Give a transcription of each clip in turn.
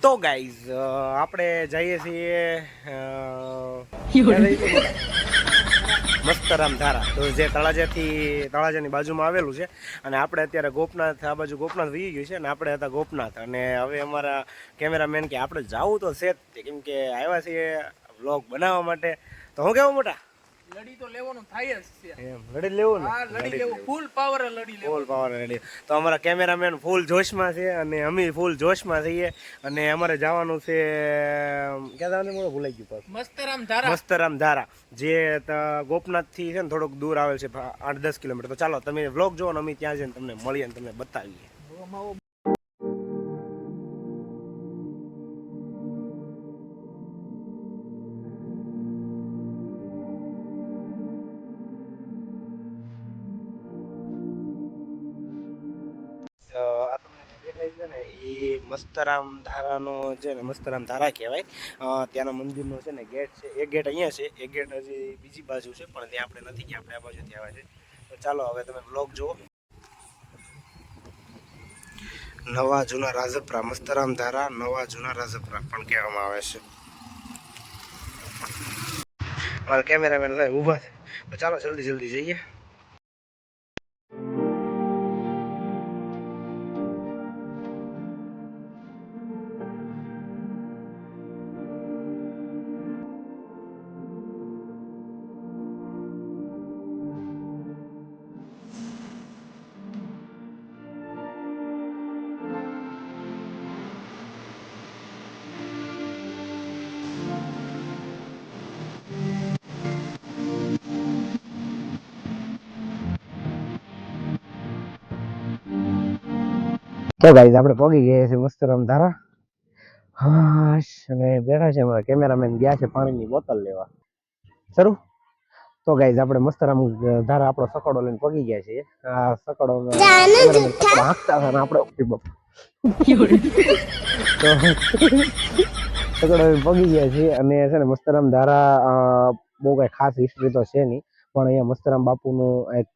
તો ગાઈઝ આપણે જઈએ છીએ? મસ્તરામ ધારા. તો જે તળાજાથી, તળાજાની બાજુમાં આવેલું છે, અને આપણે અત્યારે ગોપનાથ, આ બાજુ ગોપનાથ વી ગયું છે, અને આપણે હતા ગોપનાથ. અને હવે અમારા કેમેરામેન કે આપણે જવું તો છે જ કેમ કે આવ્યા છીએ વ્લોગ બનાવવા માટે. તો હું કેવું મોટા? લડી તો લેવાનું થાય જ છે. એમ લડી લેવું ને? હા લડી લેવું. ફૂલ પાવર લડી લેવું. ફૂલ પાવર રેડી તો અમારા કેમેરામેન ફૂલ જોશમાં છે અને અમે ફૂલ જોશમાં છીએ અને અમારે જવાનું છે ક્યાં જવાનું મને ભૂલાઈ ગયું પાછું. મસ્તરામ ધારા. મસ્તરામ ધારા. જે ગોપનાથથી છે ને થોડોક દૂર આવેલ છે આઠ દસ કિલોમીટર. તો ચાલો તમે વ્લોગ જોવો ને અમે ત્યાં જઈને તમને મળીએ ને તમને બતાવીએ. મસ્તરામ ધારાનો છે ને મસ્તરામ ધારા કહેવાય ત્યાંના મંદિરનો છે ને ગેટ છે, એક ગેટ અહીંયા છે, એક ગેટ હજી બીજી બાજુ છે, પણ ત્યાં આપણે નથી ગયા, આપણે આ બાજુ ત્યાં છે. તો ચાલો હવે તમે બ્લોગ જુઓ. નવા જૂના રાજપરા, મસ્તરામ ધારા, નવા જૂના રાજપરા પણ કહેવામાં આવે છે. મારા કેમેરામેન ઊભા છે. ચાલો જલ્દી જલ્દી જઈએ. તો ગાઈઝ આપણે પગી ગયા છે મસ્તરામ ધારા. હાશ અને બેઠા છે અમારા કેમેરામેન ગયા છે પાણીની બોટલ લેવા. શરૂ? તો ગાઈઝ આપણે મસ્તરામ ધારા આપણો સકડો લઈને પગી ગયા છીએ. આ સકડો હાંકતા હતા આપણે સકડો પગી ગયા છીએ અને છે ને મસ્તરામ ધારા બહુ કઈ ખાસ હિસ્ટ્રી તો છે નહીં પણ અહીંયા મસ્તરામ બાપુનું એક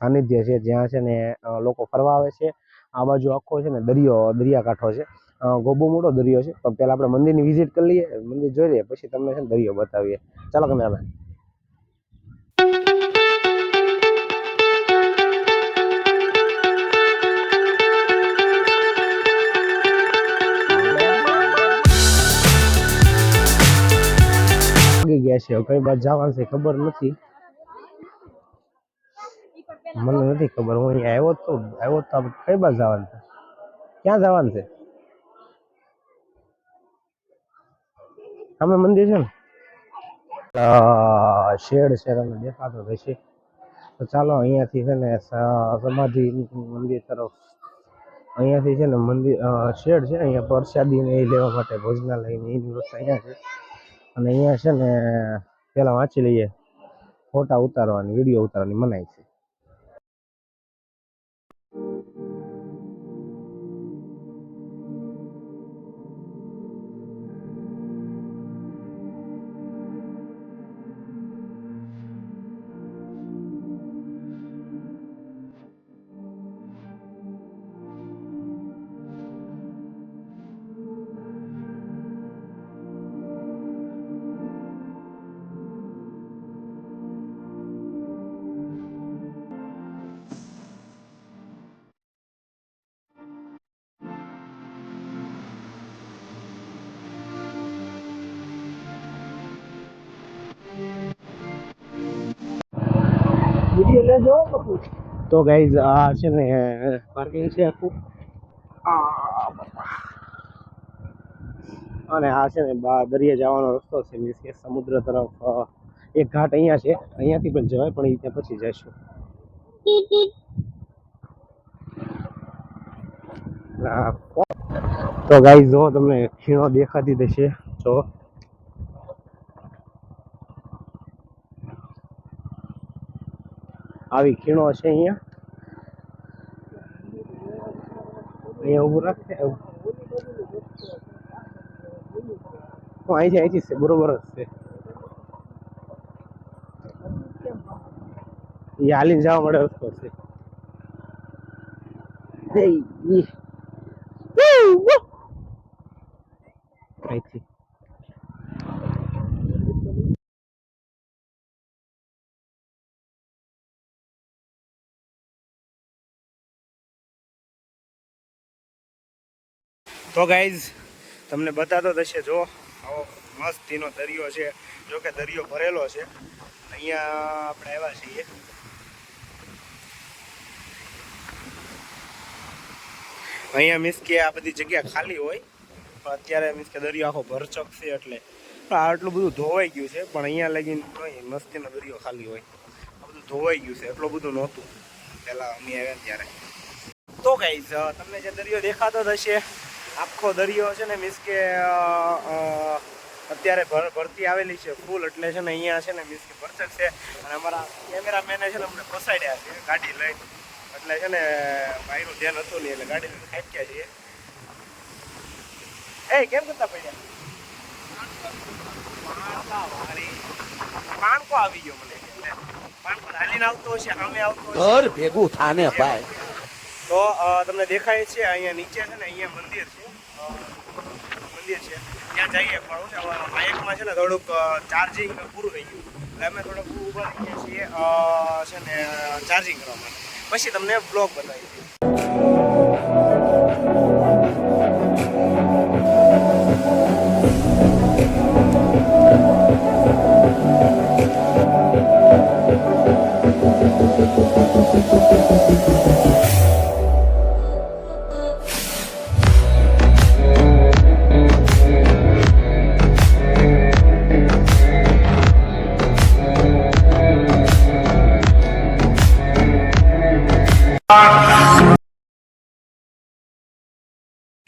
સાનિધ્ય છે જ્યાં છે ને લોકો ફરવા આવે છે. આ બાજુ આખો છે ને દરિયો, દરિયાકાંઠો છે. ગોબો મોટો દરિયો છે. પણ પહેલાં આપણે મંદિરની વિઝિટ કરી લઈએ, મંદિર જોઈ લઈએ, પછી તમને છે ને દરિયો બતાવીએ. ચાલો કેમેરામેન ગયા છે. કઈ બાજુ જવાનું છે ખબર નથી. મને નથી ખબર, હું અહીંયા આવ્યો તો આવ્યો તો આપણે કઈ બાજુ જવાનું છે? ક્યાં જવાનું છે? સામે મંદિર છે ને? શેડ છે તમને દેખાતો રહેશે. તો ચાલો અહીંયાથી છે ને સમાધિ મંદિર તરફ. અહીંયાથી છે ને મંદિર શેડ છે અહીંયા પ્રસાદી ને એ લેવા માટે ભોજનાલય ને એની વ્યવસ્થા અહીંયા છે. અને અહીંયા છે ને, પેલા વાંચી લઈએ. ફોટા ઉતારવાની, વીડિયો ઉતારવાની મનાય છે. તો ગાઈઝ આ છે ને પાર્કિંગ છે આખું. અને આ છે ને દરિયા જવાનો રસ્તો છે મીન્સ કે સમુદ્ર તરફ એક ઘાટ અહીંયા છે અહીંયાથી પણ જવાય પણ એ ત્યાં પછી જઈશું. તો ગાઈઝ જો તમને ખીણો દેખાતી થશે જો. આવી ખીણો છે અહીંયા. અહીંયા ઊભું રાખે હું અહીંથી અહીંથી છે, બરોબર જ છે. એ હાલીને જવા માટે રસ્તો છે. તો ગાઈઝ તમને બતાતો થશે જો, આવો મસ્તીનો દરિયો છે. જો કે દરિયો ભરેલો છે. અહીંયા આપણે આવ્યા છીએ. અહીંયા મીન્સ કે આ બધી જગ્યા ખાલી હોય, પણ અત્યારે મીન્સ કે દરિયો આખો ભરચક છે એટલે. આટલું બધું ધોવાઈ ગયું છે, પણ અહીંયા લગીને મસ્તીનો દરિયો ખાલી હોય. આ બધું ધોવાઈ ગયું છે, એટલું બધું નહોતું. પહેલાં અમે આવ્યા ત્યારે. તો ગાઈઝ તમને જે દરિયો દેખાતો હશે આખો દરિયો છે ને મીન્સ કે અત્યારે ભર, ભરતી આવેલી છે ફૂલ એટલે છે ને અહીંયા છે ને મીન્સ કે ભરચક છે. અને અમારા કેમેરામેને છે ને અમને ફસાડ્યા છે, ગાડી લઈ. એટલે છે ને ભાઈનું ધ્યાન હતું નહીં, એટલે ગાડી લઈને ખેંચ્યા છીએ. એ, કેમ કરતા પડ્યા? પાણકો આવી ગયો મને. પાણકો હાલીને આવતો હશે સામે આવતો ઘર ભેગું થાને, ભાઈ. તો તમને દેખાય છે, અહીંયા નીચે છે ને, અહીંયા મંદિર છે. મંદિર છે. ત્યાં જઈએ પણ છે બાઇકમાં છે ને, થોડુંક ચાર્જિંગ પૂરું થઈ ગયું. એટલે અમે થોડુંક ઊભા ગયા છીએ છે ને ચાર્જિંગ કરવા માટે. પછી તમને બ્લોગ બતાવી દઈએ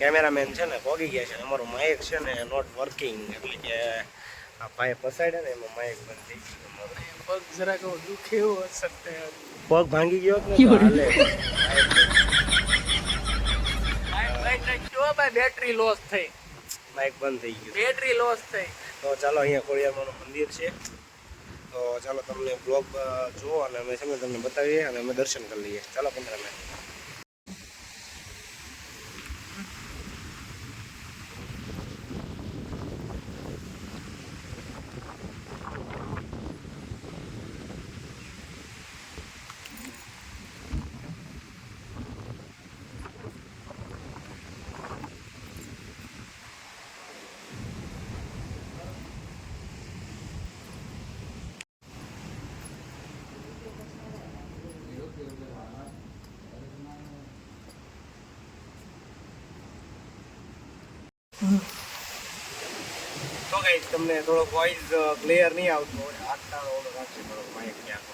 કેમેરામેન છે ને ભોગી ગયા છે. અમારું માઇક છે ને નોટ વર્કિંગ એટલે કે આ ભાઈ પસાડ્યા ને એમાં માઇક બંધ થઈ ગયું. પગ જરાક દુખે એવો હશે પગ ભાંગી ગયો ને બેટરી લોસ થઈ માઇક બંધ થઈ ગયું. બેટરી લોસ થઈ. તો ચાલો અહીંયા ખોડિયારમાંનું મંદિર છે. તો ચાલો તમને બ્લોગ જુઓ અને અમે સમય તમને બતાવીએ અને અમે દર્શન કરી લઈએ. ચાલો પંદર તો કઈ તમને થોડોક વોઇસ ક્લિયર નહીં આવતો હોય. આટલાનો ઓલો રાખશે થોડોક માઇક ક્યાં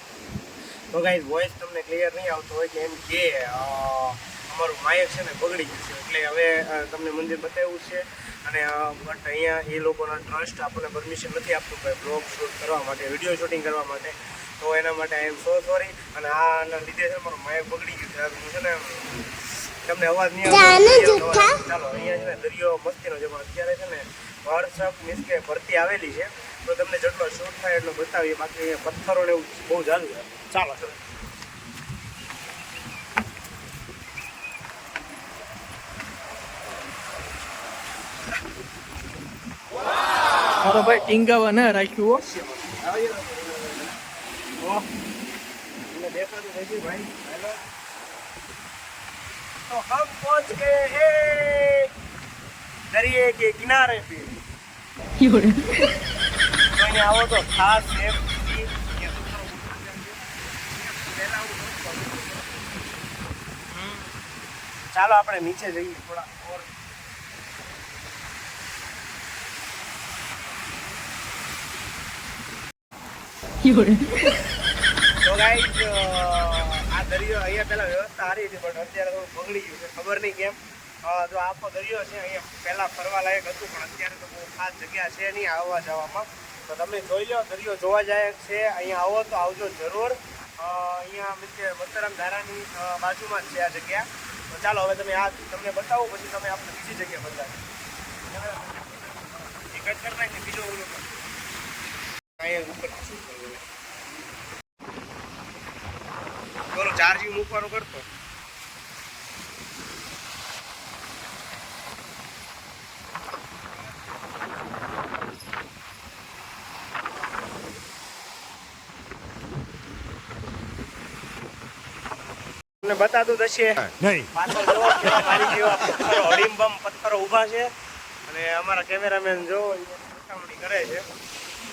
તો કઈ વોઇસ તમને ક્લિયર નહીં આવતો હોય કે એમ કે અમારું માઇક છે ને બગડી ગયું છે એટલે હવે તમને મંદિર બતાવ્યું છે. અને બટ અહીંયા એ લોકોના ટ્રસ્ટ આપણને પરમિશન નથી આપતું ભાઈ બ્લોગ શૂટ કરવા માટે વીડિયો શૂટિંગ કરવા માટે. તો એના માટે આઈ એમ સો સોરી અને આના લીધે છે મારું માઇક બગડી ગયું છે. છે ને તમને અવાજ નહીં આવતો. ચાલો અહીંયા છે ને દરિયો મસ્તીનો છે પણ અત્યારે છે ને વાળસક મીન્સ કે ભરતી આવેલી છે તો તમને જેટલો શોટ થાય એટલો બતાવીએ. બાકી પથ્થરો ને એવું બહુ ચાલુ છે. ચાલો ચાલો. તો ભાઈ ટીંગાવા ના રાખ્યું હો. દેખાતું ભાઈ. હેલો. તો હમ પહોંચ ગયે દરિયે કે કિનારે પે. કોઈને આવો તો ખાસ સેફ ચાલો આપણે નીચે જઈએ થોડા ઓર. તો ગાઈઝ આ દરિયો અહીંયા પહેલા વ્યવસ્થા સારી હતી પણ અત્યારે બગડી ગયું છે. ખબર નહીં કેમ? જો આખો દરિયો છે, અહીંયા પહેલાં ફરવા લાયક હતું, પણ અત્યારે તો બહુ ખાસ જગ્યા છે નહીં આવવા જવામાં. તો તમે જોઈ લો, દરિયો જોવા જાય છે, અહીંયા આવો તો આવજો જરૂર. અહીંયા મિત્ર કે મસ્તરામ ધારાની બાજુમાં જ છે આ જગ્યા. તો ચાલો, હવે તમે આ તમને બતાવો, પછી તમે આપણે બીજી જગ્યાએ બતાવો. જ કરી નાખ બીજો અહીંયા ઉપર શું કરવું? ચાર્જિંગ મૂકવાનું કરતો. તમને બતાતું થશે નહીં. પાછળ જો મારી જેવા પથ્થરો હડીમબમ પથ્થરો ઊભા છે. અને અમારા કેમેરામેન જો એ કરે છે.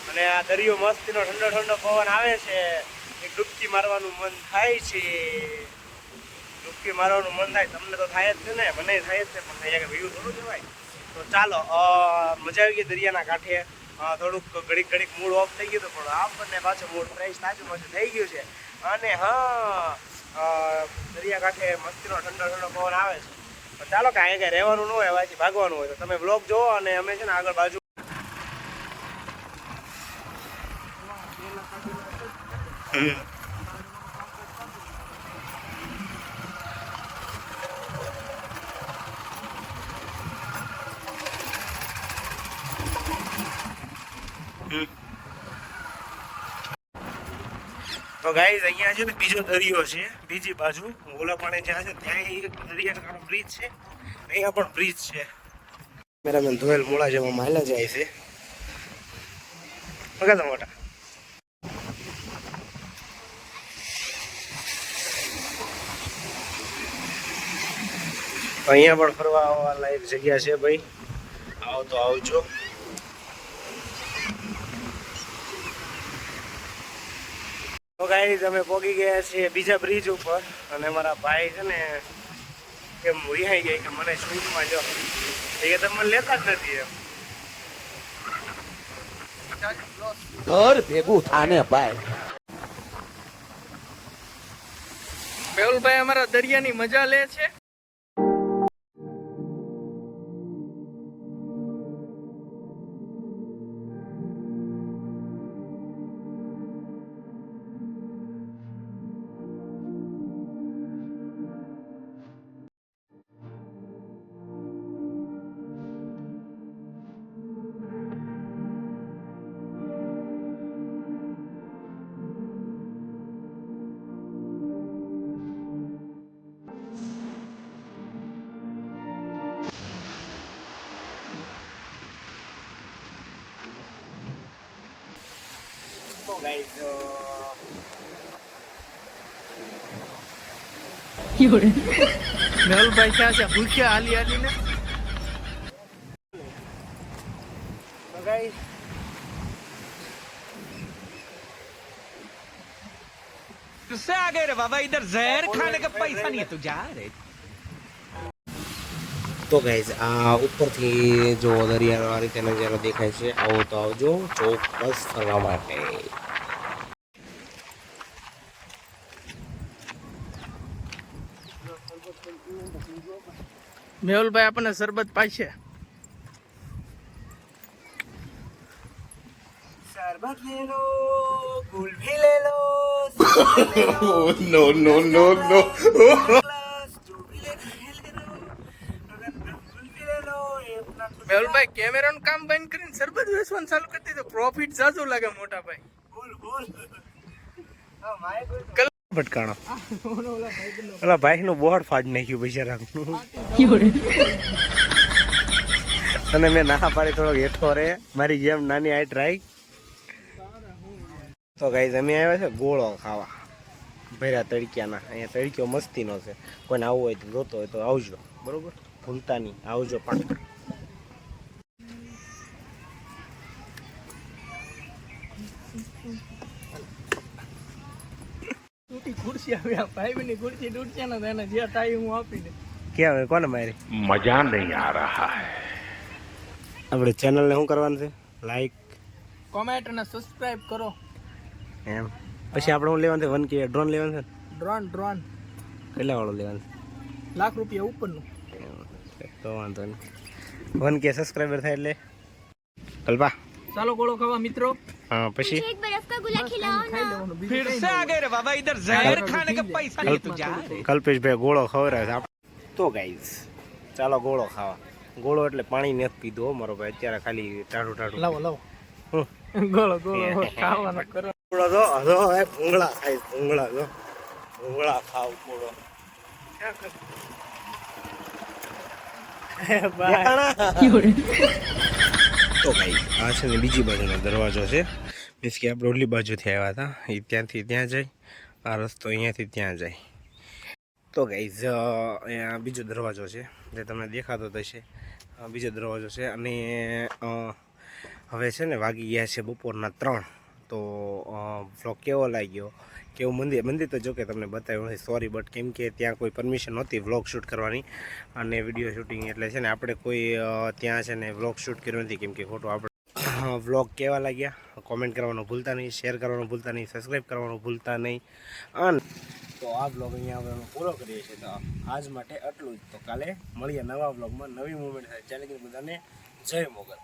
અને આ દરિયો મસ્તીનો ઠંડો ઠંડો પવન આવે છે. એક ડૂબકી મારવાનું મન થાય છે. ડૂબકી મારવાનું મન થાય તમને તો થાય જ છે ને? મને થાય જ છે પણ અહીંયા વ્યૂ થોડું જવાય તો ચાલો મજા આવી ગઈ દરિયાના કાંઠે. થોડુંક ઘડીક ઘડીક મૂડ ઓફ થઈ ગયું હતું પણ આપણને પાછું મૂડ ફ્રેશ તાજું પાછું થઈ ગયું છે. અને હા અ, દરિયા કાંઠે મસ્તીનો ઠંડો ઠંડો પવન આવે છે. પણ ચાલો કે અહીંયા રહેવાનું ન હોય વાંચી ભાગવાનું હોય તો તમે બ્લોગ જોવો અને અમે છે ને આગળ બાજુ તો ગાઈઝ અહીંયા છે ને બીજો દરિયો છે, બીજી બાજુ ઓલા પાણી જ્યાં છે, ત્યાં એક દરિયાનો બ્રિજ છે. અહીંયા પણ બ્રિજ છે. મેરામેન ધોયેલ મોળા જેવા માયલા જાય છે. બગાડો મોટા. અહીંયા પણ ફરવા આવવા લાયક જગ્યા છે ભાઈ. આવો તો આવજો. તો ગાઈઝ અમે પોગી ગયા છીએ બીજા બ્રિજ ઉપર અને મારા ભાઈ છે ને એમ રિહાઈ ગયા કે મને શૂટમાં જો. એ કે તમે મને લેતા જ નથી એમ. ઘર ભેગું થાને ભાઈ. મેહુલભાઈ અમારા દરિયાની મજા લે છે. મેહુલભાઈ ક્યાં છે ભૂખ્યા હાલી હાલીને તો ગાઈઝ किससे आ गए रे बाबा इधर जहर खाने का पैसा नहीं है तू जा रे તો ગાઈઝ આ ઉપરથી જો દરિયાનો આ રીતે નજારો દેખાય છે આવો તો આવજો ચોક્કસ ફરવા માટે મેહુલભાઈ આપણને શરબત પાશે શરબત લે લો ગુલફી લે લો નો નો નો નો મેહુલભાઈ કેમેરાનું કામ બંધ કરીને શરબત વેચવાનું ચાલુ કરી દીધું. પ્રોફિટ જાજુ લાગે મોટા ભાઈ ભટકાણો. ઓલા ભાઈ નું બોર્ડ ફાડી નાખ્યું બિચારા અને મેં ના પાડી થોડો હેઠો રે. મારી જેમ નાની આઈ રાઈ તો ગાઈઝ અમે આવ્યા છે ગોળો ખાવા. ભર્યા તડક્યાના. અહીંયા તડક્યો મસ્તીનો છે. કોઈને આવવું હોય તો જોતો હોય તો આવજો. બરોબર? ભૂલતા નહીં. આવજો પણ. ખુરશી આવી આ ભાઈ ખુરશી તૂટશે ને તો એને જે થાય હું આપી દે કેમ કોને મારી? મજા નહીં આ રહા હે. આપણે ચેનલને શું કરવાનું છે? લાઈક કોમેન્ટ અને સબસ્ક્રાઇબ કરો. એમ. પછી આપણે હું લેવાનું છે? વન કે ડ્રોન લેવાનું છે ડ્રોન ડ્રોન કેટલા વાળો લેવાનું છે? લાખ રૂપિયા ઉપરનું. તો વાંધો નહીં. વન કે સબસ્ક્રાઇબર થાય એટલે. કલ્પા ચાલો ગોળો ખાવા મિત્રો. હા પછી? का गोला खिलाओ ખાઈ લેવાનું બીજું फिर કઈ से आ નહીં. गए रे बाबा इधर जहर खाने का पैसा नहीं है तू जा रे કલ્પેશભાઈ ગોળો ખવડાવે છે આપ- તો ગાઈઝ ચાલો ગોળો ખાવા ગોળો એટલે પાણી નથી પીધો હો મારો ભાઈ અત્યારે ખાલી ટાઢું ટાઢું લાવો લાવો હમ. ગોળો ગોળો ખાવાનો કરો ભૂંગળા તો હજો હવે ભૂંગળા ખાય ભૂંગળા જો ભૂંગળા ખાવ ગોળો તો ભાઈ આ છે ને બીજી બાજુનો દરવાજો છે મીન્સ કે આપણે ઓલી બાજુથી આવ્યા હતા. એ ત્યાંથી ત્યાં જાય, આ રસ્તો અહીંયાથી ત્યાં જાય. તો ગાઈઝ અહીંયા બીજો દરવાજો છે, જે તમને દેખાતો થશે બીજો દરવાજો છે અને હવે છે ને વાગી ગયા છે બપોરના ત્રણ. તો વ્લોગ કેવો લાગ્યો? કેવું મંદિર? મંદિર તો જો કે તમને બતાવ્યું નથી સોરી બટ કેમ કે ત્યાં કોઈ પરમિશન નહોતી વ્લોગ શૂટ કરવાની. અને વીડિયો શૂટિંગ એટલે છે ને આપણે કોઈ ત્યાં છે ને વ્લોગ શૂટ કર્યો નથી, કેમ કે ખોટું આપણે વ્લોગ કેવા લાગ્યા? કોમેન્ટ કરવાનું ભૂલતા નહીં, શેર કરવાનું ભૂલતા નહીં સબસ્ક્રાઈબ કરવાનું ભૂલતા નહીં. અને તો આ બ્લોગ અહીંયા આપણે પૂરો કરીએ છીએ. તો આજ માટે આટલું જ. તો કાલે મળીએ નવા બ્લોગમાં નવી મુવમેન્ટ થાય ચાલે કે બધાને જય મોગલ.